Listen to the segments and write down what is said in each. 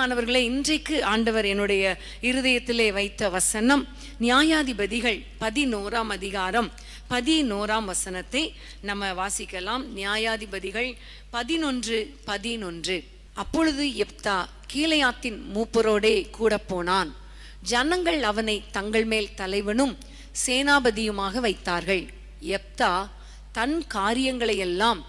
பிரியமானவர்களே இன்றைக்கு ஆண்டவர் என்னுடைய இருதயத்திலே வைத்த வசனம் நியாயாதிபதிகள் பதினோராம் அதிகாரம் பதினோராம் வசனத்தை நம்ம வாசிக்கலாம். நியாயாதிபதிகள் பதினொன்று பதினொன்று. அப்பொழுது எப்தா கீழையாத்தின் மூப்பரோடே கூட போனான். ஜனங்கள் அவனை தங்கள் மேல் தலைவனும் சேனாபதியுமாக வைத்தார்கள். எப்தா தன் காரியங்களையெல்லாம்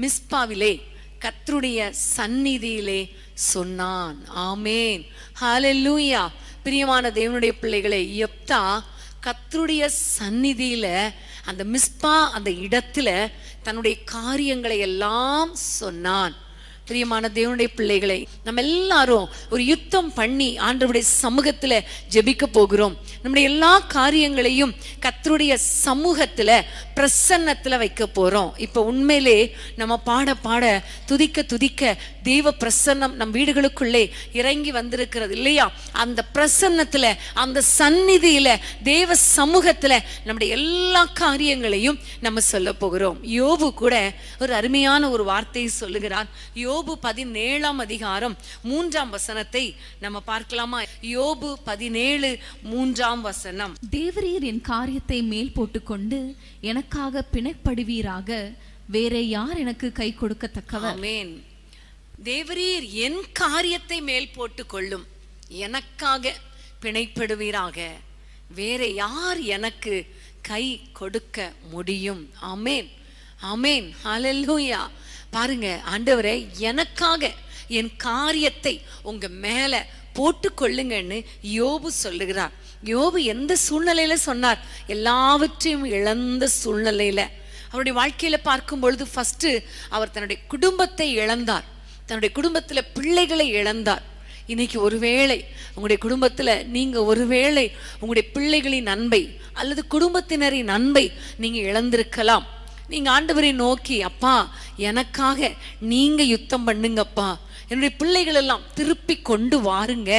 மிஸ்பாவிலே கத்ருடைய சந்நிதியிலே சொன்னான். ஆமேன். ஹாலெல்லூயா பிரியமான தேவனுடைய பிள்ளைகளை எப்தா கத்தருடைய சந்நிதியில அந்த மிஸ்பா அந்த இடத்துல தன்னுடைய காரியங்களை எல்லாம் சொன்னான். பிரியமான தேவனுடைய பிள்ளைகளை நம்ம எல்லாரும் ஒரு யுத்தம் பண்ணி ஆண்டவருடைய சமூகத்துல ஜெபிக்க போகிறோம். நம்முடைய எல்லா காரியங்களையும் கத்தருடைய சமூகத்துல பிரசன்னத்துல வைக்க போறோம். இப்ப உண்மையிலே நம்ம பாட பாட துதிக்க துதிக்க தெய்வ பிரசன்னம் நம் வீடுகளுக்குள்ளே இறங்கி வந்திருக்கிறது இல்லையா? அந்த பிரசன்னத்துல அந்த சந்நிதியில தேவ சமூகத்துல நம்முடைய எல்லா காரியங்களையும் நம்ம சொல்ல போகிறோம். யோபு கூட ஒரு அருமையான ஒரு வார்த்தையை சொல்லுகிறார். யோ யோபு பதினேழாம் அதிகாரம் மூன்றாம் வசனத்தை நம்ம பார்க்கலாமா? யோபு பதினேழு மூன்றாம் வசனம். தேவரீர் என் காரியத்தை மேல் போட்டுக்கொண்டு எனக்காக பிணைப்படுவீராக. வேற யார் எனக்கு கை கொடுக்கத்தக்கவர்? ஆமென். தேவரீர் என் காரியத்தை மேல் போட்டு கொள்ளும் எனக்காக பிணைப்படுவீராக. வேற யார் எனக்கு கை கொடுக்க முடியும்? ஆமேன். ஆமேன். ஹalleluya. பாருங்க ஆண்டவரே எனக்காக என் காரியத்தை உங்க மேல போட்டு கொள்ளுங்கன்னு யோபு சொல்லுகிறார். யோபு எந்த சூழ்நிலையில சொன்னார்? எல்லாவற்றையும் இழந்த சூழ்நிலையில. அவருடைய வாழ்க்கையில பார்க்கும் பொழுது ஃபர்ஸ்ட் அவர் தன்னுடைய குடும்பத்தை இழந்தார். தன்னுடைய குடும்பத்துல பிள்ளைகளை இழந்தார். இன்னைக்கு ஒருவேளை உங்களுடைய குடும்பத்துல நீங்க ஒருவேளை உங்களுடைய பிள்ளைகளின் அன்பை அல்லது குடும்பத்தினரின் அன்பை நீங்க இழந்திருக்கலாம். நீங்க ஆண்டவரை நோக்கி அப்பா எனக்காக நீங்கள் யுத்தம் பண்ணுங்கப்பா. என்னுடைய பிள்ளைகள் எல்லாம் திருப்பி கொண்டு வாருங்க.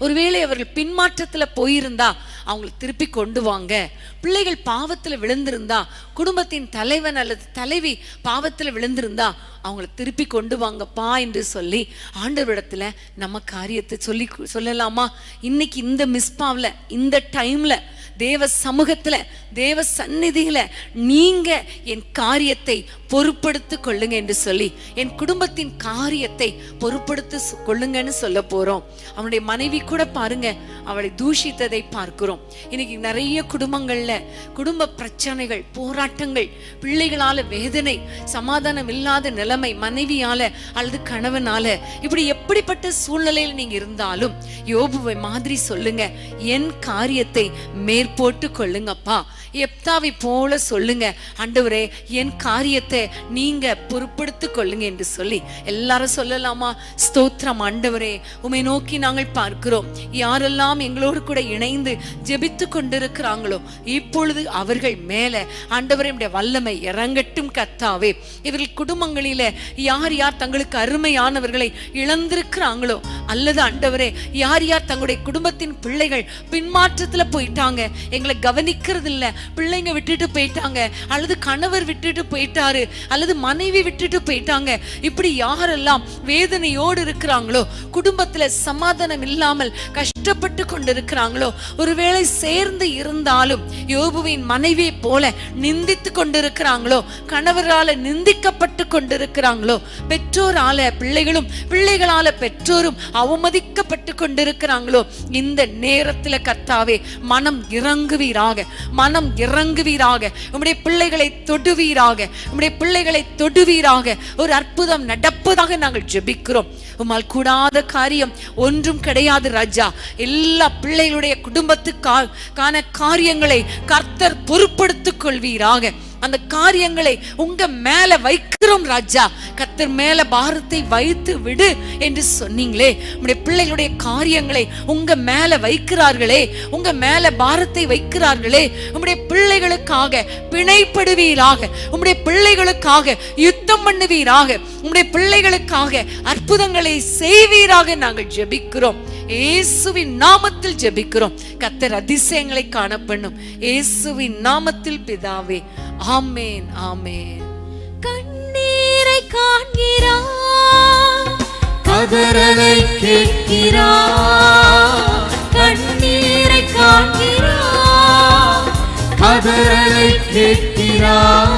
ஒருவேளை அவர்கள் பின்மாற்றத்துல போயிருந்தா அவங்களை திருப்பி கொண்டு வாங்க. பிள்ளைகள் பாவத்துல விழுந்திருந்தா குடும்பத்தின் தலைவன் அல்லது தலைவி பாவத்துல விழுந்திருந்தா அவங்கள திருப்பி கொண்டு வாங்கப்பா என்று சொல்லி ஆண்டவரிடத்துல நம்ம காரியத்தை சொல்லி சொல்லலாமா? இன்னைக்கு இந்த மிஸ்பாவில் இந்த டைம்ல தேவ சமூகத்துல தேவ சந்நிதியில நீங்க என் காரியத்தை பொறுப்படுத்து கொள்ளுங்க என்று சொல்லி என் குடும்பத்தின் காரியத்தை பொறுப்படுத்து கொள்ளுங்கன்னு சொல்ல போறோம். அவனுடைய மனைவி கூட பாருங்க அவளை தூஷித்ததை பார்க்கிறோம். இன்னைக்கு நிறைய குடும்பங்கள்ல குடும்ப பிரச்சனைகள் போராட்டங்கள் பிள்ளைகளால வேதனை சமாதானம் இல்லாத நிலைமை மனைவியால அல்லது கணவனால இப்படி எப்படிப்பட்ட சூழ்நிலையில் நீங்க இருந்தாலும் யோபுவை மாதிரி சொல்லுங்க. என் காரியத்தை மேற்போட்டு கொள்ளுங்கப்பா. எப்தாவை போல சொல்லுங்க. ஆண்டவரே என் காரியத்தை நீங்க பொறுப்படுத்து கொள்ளுங்க என்று சொல்லி எல்லாரும் சொல்லலாமா? ஸ்தோத்திரம் ஆண்டவரே உமை நோக்கி நாங்கள் பார்க்கிறோம். யாரெல்லாம் எங்களோடு கூட இணைந்து ஜெபித்து கொண்டிருக்கிறாங்களோ? இப்பொழுது அவர்கள் மேல ஆண்டவரையுடைய வல்லமை இறங்கட்டும் கத்தாவே இவர்கள் குடும்பங்களில யார் யார் தங்களுக்கு அருமையானவர்களை இழந்திருக்கிறாங்களோ? அல்லது ஆண்டவரே யார் யார் தங்களுடைய குடும்பத்தின் பிள்ளைகள் பின்மாற்றத்துல போயிட்டாங்க? எங்களை கவனிக்கிறது இல்ல பிள்ளைங்க விட்டுட்டு போயிட்டாங்க. அல்லது கணவர் விட்டுட்டு போயிட்டாரு. அல்லது மனைவி விட்டுட்டு போயிட்டாங்க. இப்படி யாரெல்லாம் வேதனையோடு இருக்கிறாங்களோ? குடும்பத்துல சமாதானம் இல்லாமல் கஷ்டப்பட்டு கொண்டிருக்கிறாங்களோ ஒருவேளை சேர்ந்து இருந்தாலும் யோபுவின் மனைவியை போல நிந்தித்து கொண்டிருக்கிறாங்களோ கணவரால நிந்திக்கப்பட்டு கொண்டிருக்கிறாங்களோ பெற்றோரால பிள்ளைகளும் பிள்ளைகளால பெற்றோரும் அவமதிக்கப்பட்டு கொண்டிருக்கிறாங்களோ இந்த நேரத்தில் கர்த்தாவே மனம் இறங்குவீராக மனம் இறங்குவீராக உம்முடைய பிள்ளைகளை தொடுவீராக உம்முடைய பிள்ளைகளை தொடுவீராக ஒரு அற்புதம் நடப்பதாக நாங்கள் ஜெபிக்கிறோம். உம்மால் கூடாத காரியம் ஒன்றும் கிடையாது ராஜா. எல்லா பிள்ளைகளுடைய குடும்பத்துக்கான காரியங்களை கர்த்தர் பொறுப்படுத்திக் கொள்வீராக. அந்த காரியங்களை உங்க மேல வைக்கிறோம் ராஜா. கத்தர் மேல பாரத்தை வைத்து விடு என்று சொன்னீங்களே. உடைய பிள்ளைகளுடைய காரியங்களை உங்க மேல வைக்கிறார்களே. உங்க மேல பாரத்தை வைக்கிறார்களே. உம்முடைய பிள்ளைகளுக்காக பிணைப்படுவீராக. உம்முடைய பிள்ளைகளுக்காக யுத்தம் பண்ணுவீராக. உம்முடைய பிள்ளைகளுக்காக அற்புதங்களை செய்வீராக நாங்கள் ஜெபிக்கிறோம். இயேசுவின் நாமத்தில் ஜெபிக்கிறோம். கத்தர் அதிசயங்களை காணப்பண்ணும். இயேசுவின் நாமத்தில் பிதாவே ஆமேன் ஆமேன். கண்ணீரை காண்கிறார் கதறலை கேட்கிறார் கண்ணீரை காண்கிறார் கதறலை கேட்கிறார்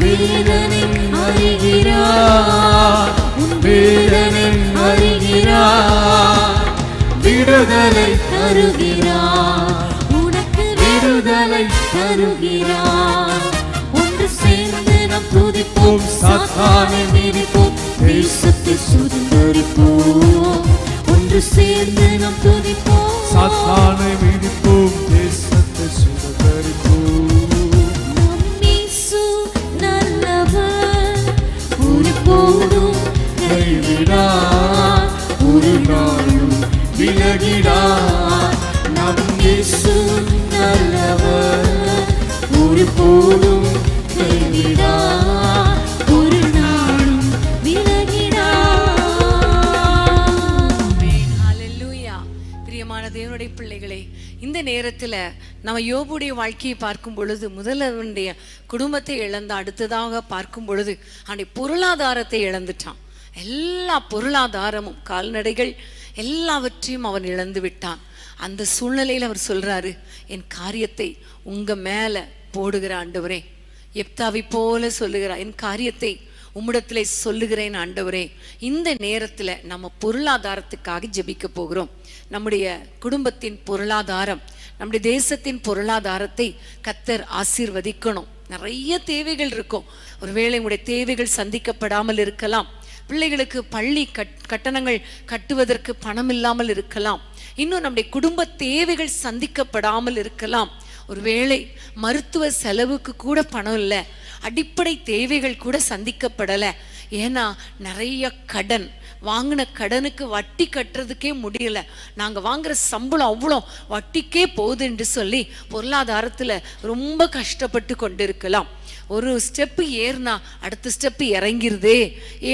வேதனை அறிகிறார் உன் வேதனை அறிகிறார் விடுதலை தருகிறார் உனக்கு விடுதலை தருகிறார் துதிப்போம் சாத்தானை மிதிப்போம் தேசத்தை சுதந்தரிப்போம். ஒன்று சேர்ந்து நாம் துதிப்போம். சாத்தானை மிதிப்போம் தேசத்தை சுதந்தரிப்போம். நம் இயேசு நல்லவர். ஒருபோதும் கைவிடார். ஒரு நாளும் விலகிடார். நம் இயேசு நல்லவர். ஒரு பிரியமான தேவனுடைய பிள்ளைகளே இந்த நேரத்துல நம்ம யோபுடைய வாழ்க்கையை பார்க்கும் பொழுது முதல்வனுடைய குடும்பத்தை இழந்த அடுத்ததாக பார்க்கும் பொழுது அவனுடைய பொருளாதாரத்தை இழந்துட்டான். எல்லா பொருளாதாரமும் கால்நடைகள் எல்லாவற்றையும் அவன் இழந்து விட்டான். அந்த சூழ்நிலையில் அவர் சொல்றாரு என் காரியத்தை உங்க மேல போடுகிற ஆண்டவரே எப்தாவை போல சொல்லுகிறார் என் காரியத்தை உம்மிடத்திலே சொல்லுகிறேன் ஆண்டவரே. இந்த நேரத்துல நம்ம பொருளாதாரத்துக்காக ஜெபிக்க போகிறோம். நம்முடைய குடும்பத்தின் பொருளாதாரம் நம்முடைய தேசத்தின் பொருளாதாரத்தை கத்தர் ஆசீர்வதிக்கணும். நிறைய தேவைகள் இருக்கும். ஒருவேளை உங்களுடைய தேவைகள் சந்திக்கப்படாமல் இருக்கலாம். பிள்ளைகளுக்கு பள்ளி கட் கட்டணங்கள் கட்டுவதற்கு பணம் இல்லாமல் இருக்கலாம். இன்னும் நம்முடைய குடும்ப தேவைகள் சந்திக்கப்படாமல் இருக்கலாம். ஒருவேளை மருத்துவ செலவுக்கு கூட பணம் இல்லை அடிப்படை தேவைகள் கூட சந்திக்கப்படலை. ஏன்னா நிறைய கடன் வாங்கின கடனுக்கு வட்டி கட்டுறதுக்கே முடியல. நாங்கள் வாங்குற சம்பளம் அவ்வளோ வட்டிக்கே போகுது என்று சொல்லி பொருளாதாரத்தில் ரொம்ப கஷ்டப்பட்டு கொண்டிருக்கலாம். ஒரு ஸ்டெப்பு ஏறினா அடுத்த ஸ்டெப்பு இறங்கிருதே.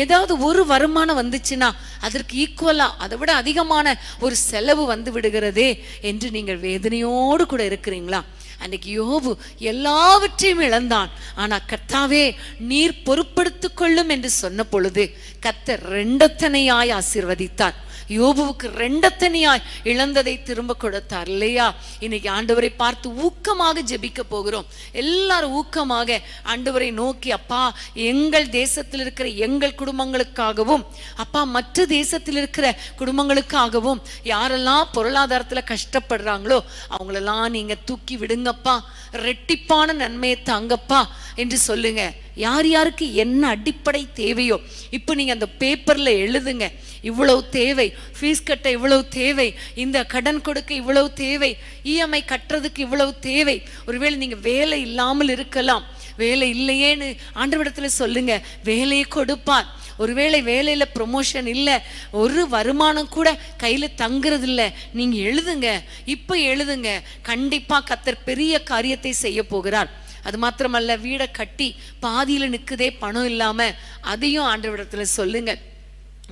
ஏதாவது ஒரு வருமானம் வந்துச்சுன்னா அதற்கு ஈக்குவலாக அதை விட அதிகமான ஒரு செலவு வந்து விடுகிறதே என்று நீங்கள் வேதனையோடு கூட இருக்கிறீங்களா? அன்னைக்கு யோபு எல்லாவற்றையும் இழந்தான். ஆனா கர்த்தாவே நீர் பொறுப்படுத்திக் கொள்ளும் என்று சொன்ன பொழுது கத்தர் ரெண்டத்தனையாய் ஆசீர்வதித்தார். யோபுவுக்கு ரெண்டத்தனியாய் இழந்ததை திரும்ப கொடுத்தார். இல்லையா? இன்னைக்கு ஆண்டவரை பார்த்து ஊக்கமாக ஜெபிக்க போகிறோம். எல்லாரும் ஊக்கமாக ஆண்டவரை நோக்கி அப்பா எங்கள் தேசத்தில் இருக்கிற எங்கள் குடும்பங்களுக்காகவும் அப்பா மற்ற தேசத்தில் இருக்கிற குடும்பங்களுக்காகவும் யாரெல்லாம் பொருளாதாரத்துல கஷ்டப்படுறாங்களோ அவங்களெல்லாம் நீங்க தூக்கி விடுங்கப்பா. ரெட்டிப்பான நன்மையை தாங்கப்பா. என்று சொல்லுங்க. யார் யாருக்கு என்ன அடிப்படை தேவையோ இப்போ நீங்கள் அந்த பேப்பரில் எழுதுங்க. இவ்வளவு தேவை ஃபீஸ் கட்ட இவ்வளவு தேவை இந்த கடன் கொடுக்க இவ்வளவு தேவை இஎம்ஐ கட்டுறதுக்கு இவ்வளவு தேவை. ஒருவேளை நீங்கள் வேலை இல்லாமல் இருக்கலாம். வேலை இல்லையேன்னு ஆண்டவரிடத்துல சொல்லுங்க. வேலையை கொடுப்பார். ஒருவேளை வேலையில் ப்ரொமோஷன் இல்லை ஒரு வருமானம் கூட கையில் தங்குறது இல்லை நீங்கள் எழுதுங்க. இப்போ எழுதுங்க. கண்டிப்பாக கத்தர் பெரிய காரியத்தை செய்ய போகிறார். அது மாத்திரமல்ல வீடை கட்டி பாதியில் நிற்குதே பணம் இல்லாமல் அதையும் ஆண்டவரிடத்தில் சொல்லுங்க.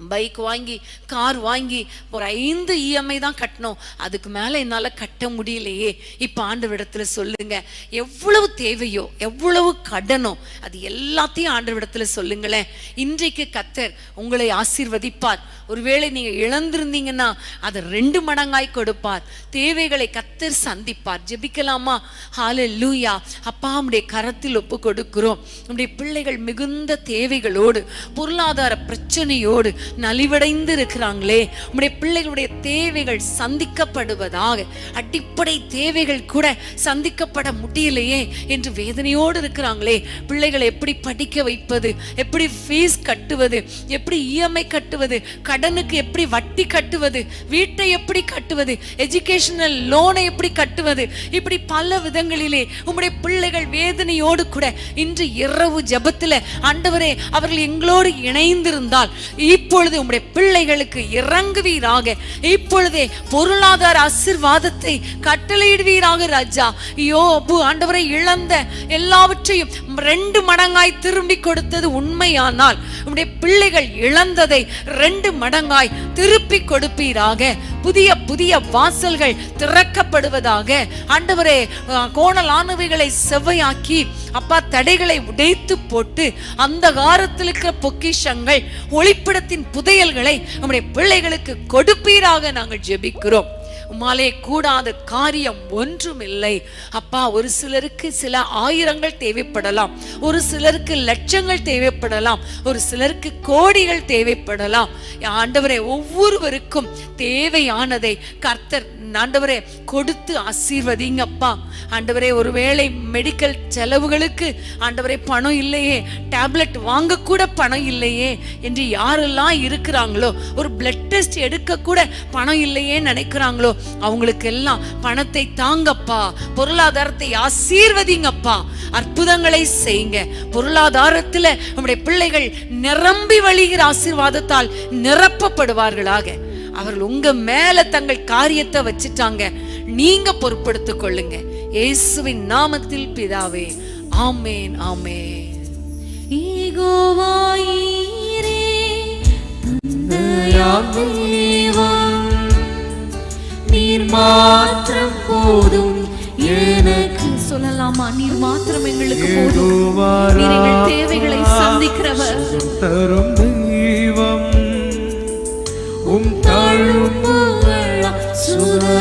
பைக் வாங்கி கார் வாங்கி ஒரு ஐந்து இஎம்ஐ தான் கட்டணும். அதுக்கு மேலே என்னால் கட்ட முடியலையே. இப்போ ஆண்டவரிடத்துல சொல்லுங்க. எவ்வளவு தேவையோ எவ்வளவு கடனோ அது எல்லாத்தையும் ஆண்டவிடத்தில் சொல்லுங்களேன். இன்றைக்கு கத்தர் உங்களை ஆசீர்வதிப்பார். ஒருவேளை நீங்கள் இழந்திருந்தீங்கன்னா அதை ரெண்டு மடங்காய் கொடுப்பார். தேவைகளை கத்தர் சந்திப்பார். ஜெபிக்கலாமா? ஹால லூயா அப்பா உம்முடைய கரத்தில் ஒப்பு கொடுக்கிறோம். நம்முடைய பிள்ளைகள் மிகுந்த தேவைகளோடு பொருளாதார பிரச்சனையோடு நலிவடைந்து இருக்கிறாங்களே உம்முடைய பிள்ளைகளுடைய தேவைகள் சந்திக்கப்படுவதாக அடிப்படை தேவைகள் கூட சந்திக்கப்பட முடியலையே என்று வேதனையோடு இருக்கிறாங்களே. பிள்ளைகளை எப்படி படிக்க வைப்பது எப்படி ஃபீஸ் கட்டுவது எப்படி இஎம்ஐ கட்டுவது கடனுக்கு எப்படி வட்டி கட்டுவது வீட்டை எப்படி கட்டுவது எஜுகேஷனல் லோனை எப்படி கட்டுவது இப்படி பல விதங்களிலே உம்முடைய பிள்ளைகள் வேதனையோடு கூட இன்று இரவு ஜெபத்துல ஆண்டவரே அவர்கள் எங்களோடு இணைந்திருந்தால் இப்பொழுது உம்முடைய பிள்ளைகளுக்கு இறங்குவீராக. இப்பொழுதே பொருளாதார ஆசிர்வாதத்தை கட்டளையிடுவீராக ராஜா. யோபு ஆண்டவரை இழந்த எல்லாவற்றையும் ரெண்டு மடங்காய் திரும்பி கொடுத்தது உண்மையானால் உம்முடைய பிள்ளைகள் இழந்ததை ரெண்டு மடங்காய் திருப்பி கொடுப்பீராக. புதிய புதிய வாசல்கள் திறக்கப்படுவதாக. ஆண்டவரே கோணலானவைகளை செவ்வையாக்கி அப்பா தடைகளை உடைத்து போட்டு அந்த காரத்தில் இருக்கிற பொக்கிஷங்கள் ஒளிப்பிடத்தின் புதையல்களை நம்முடைய பிள்ளைகளுக்கு கொடுப்பீராக நாங்கள் ஜெபிக்கிறோம். உமாலே கூடாத காரியம் ஒன்றும் இல்லை அப்பா ஒரு சிலருக்கு சில ஆயிரங்கள் தேவைப்படலாம். ஒரு சிலருக்கு லட்சங்கள் தேவைப்படலாம். ஒரு சிலருக்கு கோடிகள் தேவைப்படலாம். ஆண்டவரே ஒவ்வொருவருக்கும் தேவையானதை கர்த்தர் ஆண்டவரே கொடுத்து ஆசீர்வதிங்கப்பா. ஆண்டவரே ஒருவேளை மெடிக்கல் செலவுகளுக்கு ஆண்டவரே பணம் இல்லையே டேப்லெட் வாங்க கூட பணம் இல்லையே என்று யாரெல்லாம் இருக்கிறாங்களோ ஒரு பிளட் டெஸ்ட் எடுக்க கூட பணம் இல்லையே நினைக்கிறாங்களோ அவங்களுக்கு எல்லாம் பணத்தை தாங்கப்பா பொருளாதாரத்தை ஆசீர்வதிங்கப்பா. அற்புதங்களை செய்யுங்க. பொருளாதாரத்தில் நம்முடைய பிள்ளைகள் நிரம்பி வழிகிற ஆசீர்வாதத்தால் நிரப்பப்படுவார்களாக. அவர்கள் உங்க மேல தங்கள் காரியத்தை வச்சிட்டாங்க. நீங்க பொறுப்படுத்திக் கொள்ளுங்க. இயேசுவின் நாமத்தில் பிதாவே ஆமேன் ஆமேன். ஈகோவாயிரே நீர் மாத்திரம் போதும் எனக்கு. சொல்லலாமா? நீர் மாத்திரம் எங்களுக்கு போதும். தேவைகளை சந்திக்கிறவர்.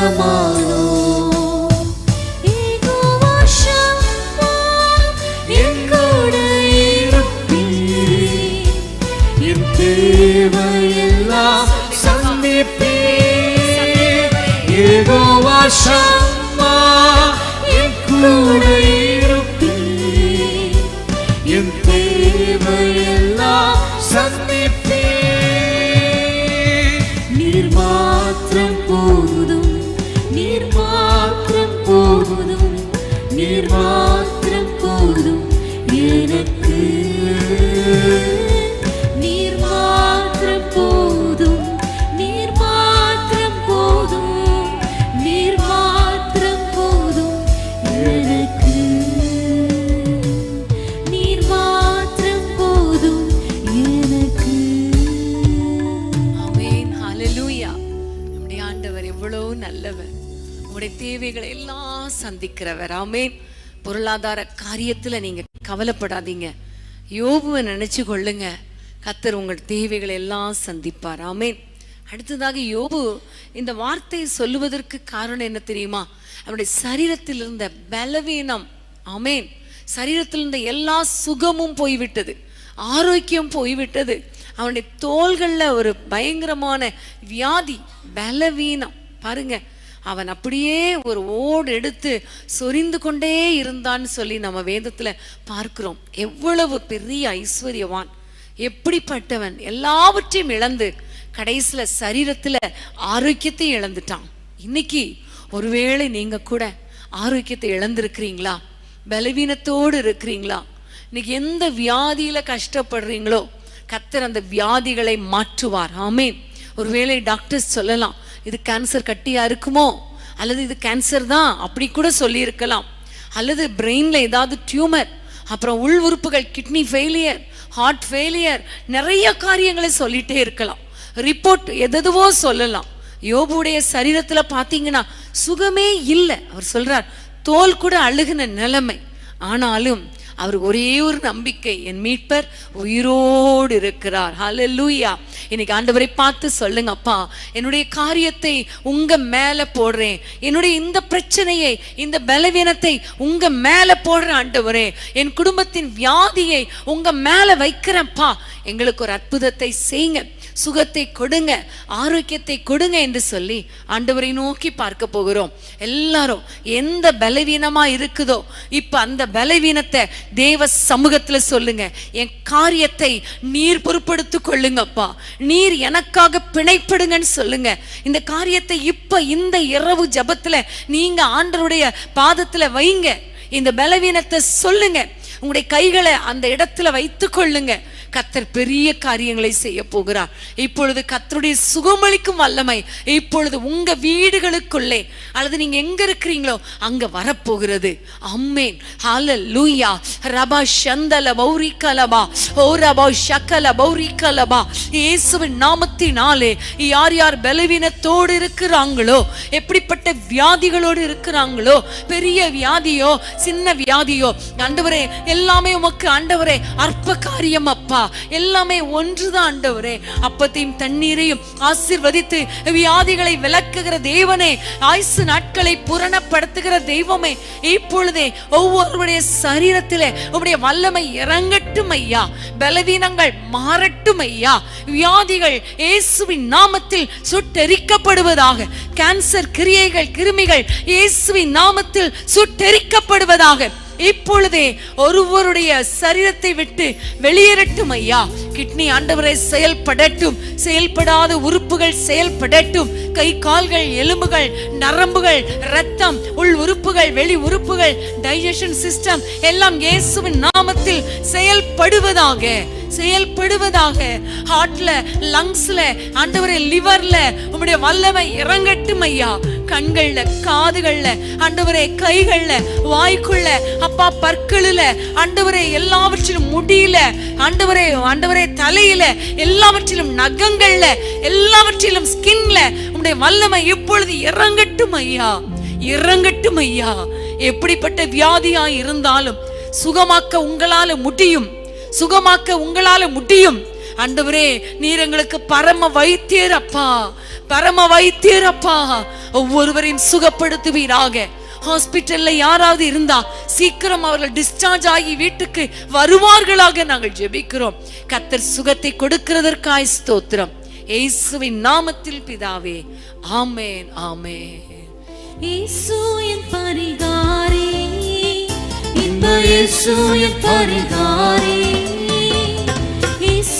Mama. இருக்கிறவர். ஆமே பொருளாதார காரியத்தில் நீங்க கவலைப்படாதீங்க. யோபுவை நினைச்சு கொள்ளுங்க. கத்தர் உங்கள் தேவைகளை எல்லாம் சந்திப்பார். ஆமென். அடுத்ததாக யோபு இந்த வார்த்தையை சொல்லுவதற்கு காரணம் என்ன தெரியுமா? அவருடைய சரீரத்தில் இருந்த பலவீனம். ஆமேன். சரீரத்தில் இருந்த எல்லா சுகமும் போய்விட்டது. ஆரோக்கியம் போய்விட்டது. அவனுடைய தோள்களில் ஒரு பயங்கரமான வியாதி பலவீனம். பாருங்க அவன் அப்படியே ஒரு ஓடு எடுத்து சொரிந்து கொண்டே இருந்தான்னு சொல்லி நம்ம வேதத்துல பார்க்கிறோம். எவ்வளவு பெரிய ஐஸ்வர்யவான். எப்படிப்பட்டவன்? எல்லாவற்றையும் இழந்து கடைசியில சரீரத்துல ஆரோக்கியத்தையும் இழந்துட்டான். இன்னைக்கு ஒருவேளை நீங்க கூட ஆரோக்கியத்தை இழந்திருக்கிறீங்களா? பலவீனத்தோடு இருக்கிறீங்களா? இன்னைக்கு எந்த வியாதியில கஷ்டப்படுறீங்களோ கத்தர் அந்த வியாதிகளை மாற்றுவார். ஆமே ஒருவேளை டாக்டர்ஸ் சொல்லலாம் இது கேன்சர் கட்டியா இருக்குமோ? அல்லது இது கேன்சர் தான் அப்படி கூட சொல்லியிருக்கலாம். அல்லது பிரெயின்ல ஏதாவது டியூமர் அப்புறம் உள் உறுப்புகள் கிட்னி ஃபெயிலியர் ஹார்ட் ஃபெயிலியர் நிறைய காரியங்களை சொல்லிட்டே இருக்கலாம். ரிப்போர்ட் எதெதுவோ சொல்லலாம். யோபுடைய சரீரத்தில் பார்த்தீங்கன்னா சுகமே இல்லை. அவர் சொல்றார் தோல் கூட அழுகின நிலைமை. ஆனாலும் அவர் ஒரே ஒரு நம்பிக்கை என் மீட்பர் உயிரோடு இருக்கிறார். ஹலலூயா இன்னைக்கு ஆண்டவரை பார்த்து சொல்லுங்க அப்பா என்னுடைய காரியத்தை உங்க மேல போடுறேன். என்னுடைய இந்த பிரச்சனையை இந்த பலவீனத்தை உங்க மேல போடுறேன் ஆண்டவரே. என் குடும்பத்தின் வியாதியை உங்க மேல வைக்கிறேன்ப்பா. எங்களுக்கு ஒரு அற்புதத்தை செய்யுங்க. சுகத்தை கொடுங்க ஆரோக்கியத்தை கொடுங்க என்று சொல்லி ஆண்டவரை நோக்கி பார்க்க போகிறோம். எல்லாரும் எந்த பலவீனமா இருக்குதோ இப்ப அந்த பலவீனத்தை தேவ சமூகத்துல சொல்லுங்க. என் காரியத்தை நீர் பொறுப்படுத்து கொள்ளுங்கப்பா. நீர் எனக்காக பிணைப்படுங்கன்னு சொல்லுங்க. இந்த காரியத்தை இப்ப இந்த இரவு ஜபத்துல நீங்க ஆண்டருடைய பாதத்துல வைங்க. இந்த பலவீனத்தை சொல்லுங்க. உங்களுடைய கைகளை அந்த இடத்துல வைத்துக் கொள்ளுங்க. கத்தர் பெரிய காரியங்களை செய்ய போகிறார். இப்பொழுது கத்தருடைய சுகமளிக்கும் வல்லமை இப்பொழுது உங்க வீடுகளுக்குள்ளே அல்லது நீங்க எங்க இருக்கிறீங்களோ அங்க வரப்போகிறது. அம்மேன் லூயா ரபா சந்தல பௌரிகலபா. ஓ ரபா ஷக்கல பௌரிகலபா. இயேசுவின் நாமத்தினாலே யார் யார் பலவீனத்தோடு இருக்கிறாங்களோ எப்படிப்பட்ட வியாதிகளோடு இருக்கிறாங்களோ பெரிய வியாதியோ சின்ன வியாதியோ ஆண்டவரே எல்லாமே உமக்கு ஆண்டவரே அற்ப காரியம் அப்பா. எல்லாமே ஒன்றுதான் ஆண்டவரே. அப்பத்தையும் தண்ணீரையும் ஆசீர்வதித்து வியாதிகளை விளக்குகிற தேவனே ஆயுசு நாட்களை புரணப்படுத்துகிற தெய்வமே இப்பொழுதே ஒவ்வொருவருடைய சரீரத்திலே உடைய வல்லமை இறங்கட்டும் ஐயா. பலவீனங்கள் மாறட்டும் ஐயா. வியாதிகள் இயேசுவின் நாமத்தில் சுட்டெரிக்கப்படுவதாக கேன்சர் கிரியைகள் கிருமிகள் இயேசுவின் நாமத்தில் சுட்டெரிக்கப்படுவதாக இப்பொழுதே ஒருவருடைய சரீரத்தை விட்டு வெளியேறட்டும் ஐயா. கிட்னி ஆண்டவரை செயல்படட்டும். செயல்படாத உறுப்புகள் செயல்படட்டும். கை கால்கள் எலும்புகள் நரம்புகள் ரத்தம் உள் உறுப்புகள் வெளி உறுப்புகள் டைஜஷன் சிஸ்டம் எல்லாம் இயேசுவின் நாமத்தில் செயல்படுவதாக செயல்படுவதாக. ஹார்ட்ல லங்ஸ்ல ஆண்டவரே லிவர்ல உங்களுடைய வல்லமை இறங்கட்டும் ஐயா. கண்கள்ல காதுகள்ல ஆண்டவரே கைகள்ல வாய்க்குள்ள அப்பா பற்களில ஆண்டவரே எல்லாவற்றிலும் முடியல ஆண்டவரே ஆண்டவரே தலையில எல்லாவற்றிலும் நகங்கள்ல எல்லாவற்றிலும் ஸ்கின்ல உடைய வல்லமை இப்பொழுது இறங்கட்டும் ஐயா இறங்கட்டும் ஐயா. எப்படிப்பட்ட வியாதியா இருந்தாலும் சுகமாக்க உங்களால முடியும் சுகமாக்க உங்களால முடியும். ஆண்டவரே நீர் எங்களுக்கு பரம வைத்தியர் அப்பா. பரம வைத்தியர் அப்பா. ஒவ்வொருவரையும் சுகப்படுத்துவீராக. ஹாஸ்பிட்டல்ல யாராவது இருந்தா சீக்கிரம் அவர்கள் டிஸ்சார்ஜ் ஆகி வீட்டுக்கு வருவார்களாக நாங்கள் ஜெபிக்கிறோம். கத்தர் சுகத்தை கொடுக்கிறதற்காய் ஸ்தோத்திரம். இயேசுவின் நாமத்தில் பிதாவே ஆமேன் ஆமேன். இயேசு என் பரிகாரி. இன்ப இயேசு என் பரிகாரி.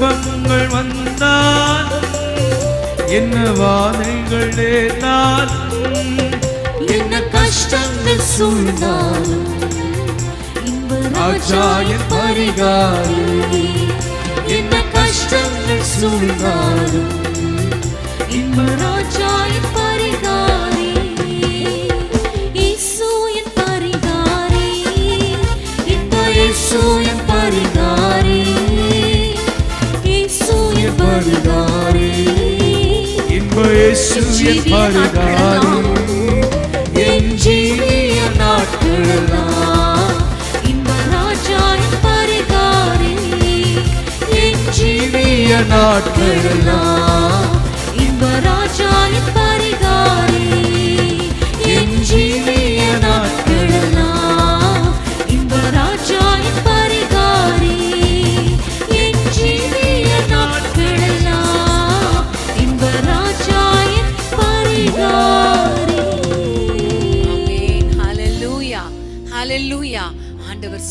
துன்பங்கள் வந்தால் என்ன வாதைகள் நேர்ந்தாலும் என்ன கஷ்டங்கள் சூழ்ந்தால் இன்ப ராஜா பரிகாரி. என்ன கஷ்டங்கள் சூழ்ந்தாலும் இன்ப ராஜா பரிகாரி பரிகாரி இன்ப பரிகாரி இன்ப இயேசு என் பரிகாரி என் ஜீவிய நாட்களெல்லாம் இன்ப ராஜா என் பரிகாரி. என் ஜீவிய நாட்களெல்லாம்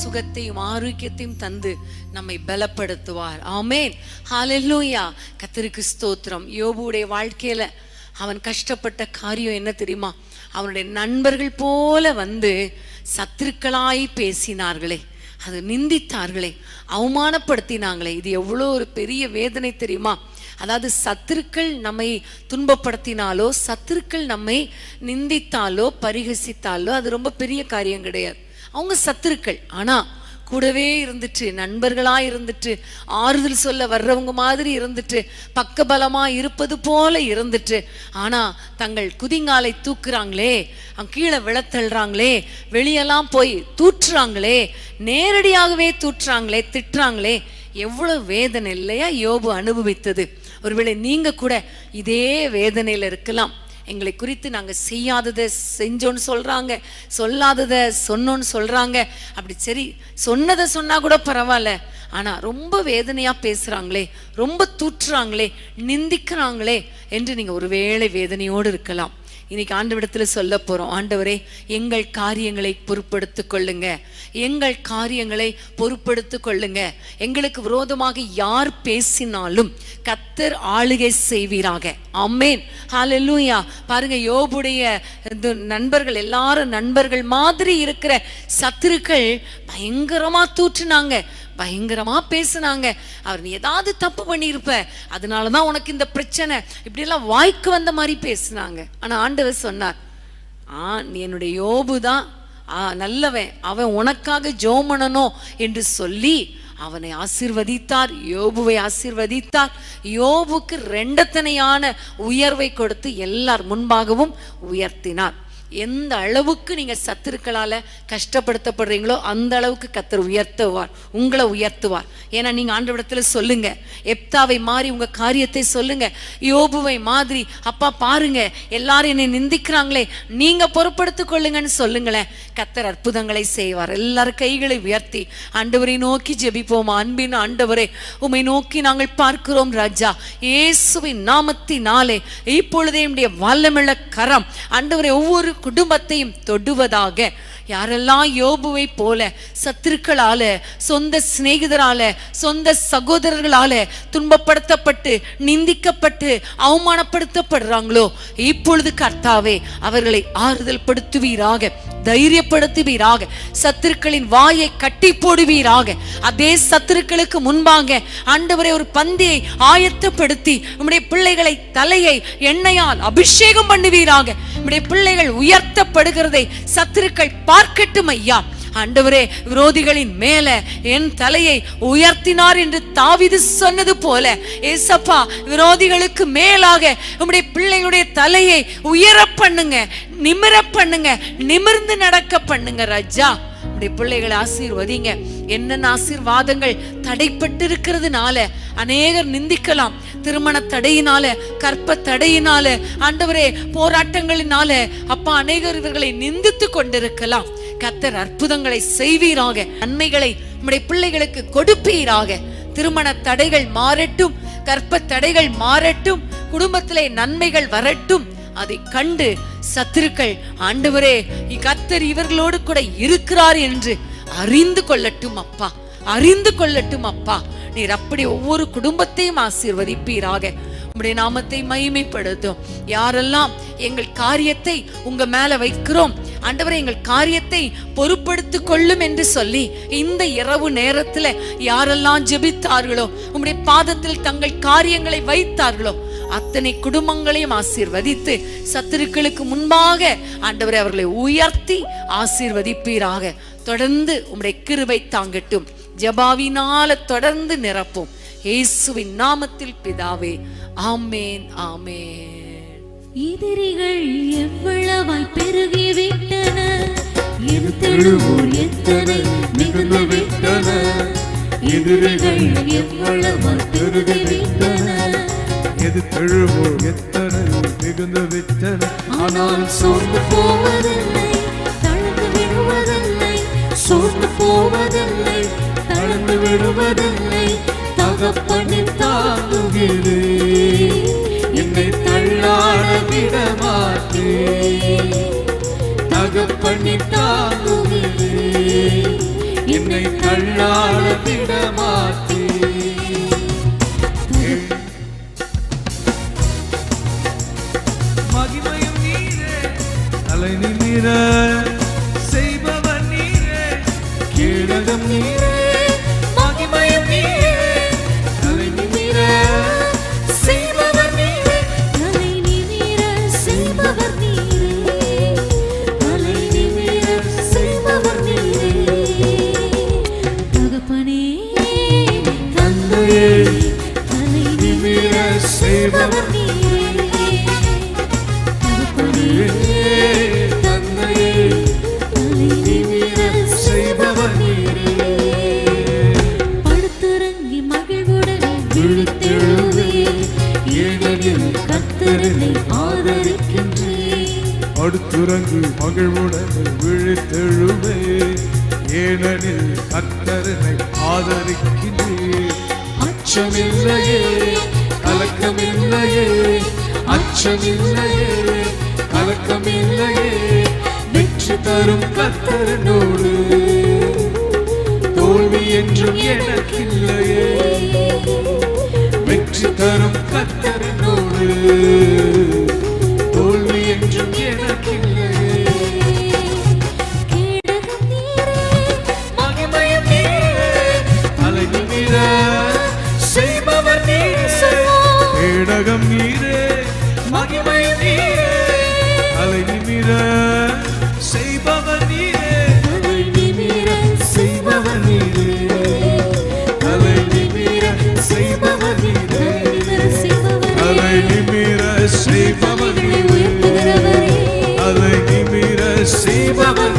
சுகத்தையும் ஆரோக்கியத்தையும் தந்து நம்மை பலப்படுத்துவார். ஆமேன். ஹாலெல்லூயா கர்த்தருக்கு ஸ்தோத்திரம். யோபுடைய வாழ்க்கையில அவன் கஷ்டப்பட்ட காரியம் என்ன தெரியுமா? அவனுடைய நண்பர்கள் போல வந்து சத்துருக்களாய் பேசினார்களே. அது நிந்தித்தார்களே. அவமானப்படுத்தினாங்களே. இது எவ்வளோ ஒரு பெரிய வேதனை தெரியுமா? அதாவது சத்துருக்கள் நம்மை துன்பப்படுத்தினாலோ சத்துருக்கள் நம்மை நிந்தித்தாலோ பரிகசித்தாலோ அது ரொம்ப பெரிய காரியம் கிடையாது. அவங்க சத்துருக்கள். ஆனால் கூடவே இருந்துட்டு நண்பர்களாக இருந்துட்டு ஆறுதல் சொல்ல வர்றவங்க மாதிரி இருந்துட்டு பக்கபலமாக இருப்பது போல இருந்துட்டு ஆனால் தங்கள் குதிங்காலை தூக்குறாங்களே அங்க கீழே விழத்தள்ளுறாங்களே வெளியெல்லாம் போய் தூற்றுறாங்களே நேரடியாகவே தூற்றுறாங்களே திட்டுறாங்களே எவ்வளோ வேதனை இல்லையா? யோபு அனுபவித்தது. ஒருவேளை நீங்கள் கூட இதே வேதனையில் இருக்கலாம். எங்களை குறித்து நாங்கள் செய்யாததை செஞ்சோன்னு சொல்றாங்க சொல்லாததை சொன்னோன்னு சொல்றாங்க. அப்படி சரி சொன்னதை சொன்னா கூட பரவாயில்ல. ஆனா ரொம்ப வேதனையா பேசுறாங்களே ரொம்ப தூற்றுறாங்களே நிந்திக்கிறாங்களே என்று நீங்க ஒருவேளை வேதனையோடு இருக்கலாம். இன்னைக்கு ஆண்டவிடத்துல சொல்ல போறோம். ஆண்டவரே எங்கள் காரியங்களை பொறுப்படுத்து கொள்ளுங்க. எங்கள் காரியங்களை பொறுப்படுத்து கொள்ளுங்க. எங்களுக்கு விரோதமாக யார் பேசினாலும் கத்தர் ஆளுகை செய்வீராக. அம்மேன் ஹalleluya பாருங்க யோபுடைய நண்பர்கள் எல்லாரும் நண்பர்கள் மாதிரி இருக்கிற சத்துருக்கள் பயங்கரமா தூற்றுனாங்க. பயங்கரமாக பேசுனாங்க. அவர் நீ ஏதாவது தப்பு பண்ணியிருப்ப. அதனால தான் உனக்கு இந்த பிரச்சனை. இப்படியெல்லாம் வாய்க்கு வந்த மாதிரி பேசுனாங்க. ஆனால் ஆண்டவர் சொன்னார் ஆ நீ என்னுடைய யோபு தான். ஆ நல்லவன். அவன் உனக்காக ஜோமனனோ என்று சொல்லி அவனை ஆசீர்வதித்தார். யோபுவை ஆசிர்வதித்தார். யோபுக்கு ரெண்டத்தனையான உயர்வை கொடுத்து எல்லார் முன்பாகவும் உயர்த்தினார். எந்த அளவுக்கு நீங்கள் சத்துருக்களால் கஷ்டப்படுத்தப்படுறீங்களோ அந்த அளவுக்கு கத்தர் உயர்த்துவார் உங்களை உயர்த்துவார். ஏன்னா நீங்கள் ஆண்டவிடத்தில் சொல்லுங்க. எப்தாவை மாறி உங்கள் காரியத்தை சொல்லுங்க. யோபுவை மாதிரி அப்பா பாருங்க. எல்லாரும் என்னை நிந்திக்கிறாங்களே. நீங்கள் பொறுப்படுத்து கொள்ளுங்கன்னு சொல்லுங்களேன். கத்தர் அற்புதங்களை செய்வார். எல்லாரும் கைகளை உயர்த்தி ஆண்டவரை நோக்கி ஜெபிப்போம் அன்பின் ஆண்டவரே. உம்மை நோக்கி நாங்கள் பார்க்கிறோம் ராஜா. இயேசுவின் நாமத்தினாலே இப்பொழுதே என்னுடைய வல்லமிழ கரம். ஆண்டவரை ஒவ்வொரு குடும்பத்தையும் தொடுவதாக யாரெல்லாம் யோபுவை போல சத்துருக்களால சொந்த சிநேகிதரால சொந்த சகோதரர்களால துன்பப்படுத்தப்பட்டு நிந்திக்கப்பட்டு அவமானப்படுத்தப்படுறாங்களோ இப்பொழுது கர்த்தாவே அவர்களை ஆறுதல் படுத்துவீராக தைரியப்படுத்துவீராக சத்துருக்களின் வாயை கட்டி போடுவீராக அதே சத்துருக்களுக்கு முன்பாக ஆண்டவரை ஒரு பந்தியை ஆயத்தப்படுத்தி நம்முடைய பிள்ளைகளை தலையை எண்ணெயால் அபிஷேகம் பண்ணுவீராக நம்முடைய பிள்ளைகள் உயர்த்தப்படுகிறதை சத்துருக்கள் பார்க்கட்டும் ஐயா. ஆண்டவரே விரோதிகளின் மேல என் தலையை உயர்த்தினார் என்று தாவிது சொன்னது போல ஏசப்பா விரோதிகளுக்கு மேலாக உம்முடைய பிள்ளைகளுடைய தலையை உயர பண்ணுங்க நிமிர பண்ணுங்க நிமிர்ந்து நடக்க பண்ணுங்க ராஜா. உடைய பிள்ளைகளை ஆசீர்வதிங்க. என்னென்ன ஆசீர்வாதங்கள் தடைப்பட்டு இருக்கிறதுனால அநேகர் நிந்திக்கலாம். திருமண தடையினால கற்ப தடையினால ஆண்டவரே போராட்டங்களினால அப்பா அநேகர் இவர்களை நிந்தித்து கொண்டிருக்கலாம். கத்தர் அற்புதங்களை செய்வீராக. நன்மைகளை நம்முடைய பிள்ளைகளுக்கு கொடுப்பீராக. திருமண தடைகள் மாறட்டும் கற்ப தடைகள் மாறட்டும் குடும்பத்திலே நன்மைகள் வரட்டும். அதை கண்டு சத்துருக்கள் ஆண்டவரே கத்தர் இவர்களோடு கூட இருக்கிறார் என்று அறிந்து கொள்ளட்டும் அப்பா அறிந்து கொள்ளட்டும் அப்பா. நீர் அப்படி ஒவ்வொரு குடும்பத்தையும் ஆசீர்வதிப்பீராக. உம்முடைய நாமத்தை மகிமைப்படுத்தும். யாரெல்லாம் எங்கள் காரியத்தை உங்க மேல வைக்கிறோம் ஆண்டவரை எங்கள் காரியத்தை பொறுப்படுத்திக் கொள்ளும் என்று சொல்லி இந்த இரவு நேரத்துல யாரெல்லாம் ஜெபித்தார்களோ உம்முடைய பாதத்தில் தங்கள் காரியங்களை வைத்தார்களோ அத்தனை குடும்பங்களையும் ஆசீர்வதித்து சத்துருக்களுக்கு முன்பாக ஆண்டவரை அவர்களை உயர்த்தி ஆசீர்வதிப்பீராக. தொடர்ந்து உம்முடைய கிருபை தாங்கட்டும். ஜபாவினால தொடர்ந்து நிரப்பும். இயேசுவின் நாமத்தில் பிதாவே ஆமேன் ஆமேன். எதிரிகள் எவ்வளவாய் பெருகிவிட்டன எதிர்த்தெழுவோர் எத்தனை மிகுந்து விட்டன? எதிரிகள் எவ்வளவாய் பெருகிவிட்டன எது தழுவோர் எத்தனை மிகுந்து விட்டன ஆனால் சோர்ந்து போவதில்லை தளர்ந்து விடுவதில்லை சோர்ந்து போவதில்லை தளர்ந்து விடுவதில்லை தகப்பனின் தாங்குகிறே. என்னை தள்ளாட விட மாட்டே தகப்பண்ணி தாங்குகிறே. என்னை தள்ளாட விட மாட்டே நிமிர உறங்கு மகிழ்வுடனே விழித்தெழுமே. ஏனெனில் கத்தரனை ஆதரிக்கிறேன் அச்சமில்லையே கலக்கமில்லையே. அச்சமில்லையே கலக்கமில்லையே. வெற்றி தரும் கத்தரனோடு. தோல்வி என்றும் எனக்கில்லையே. வெற்றி தரும் கத்தரனோடு. Baba.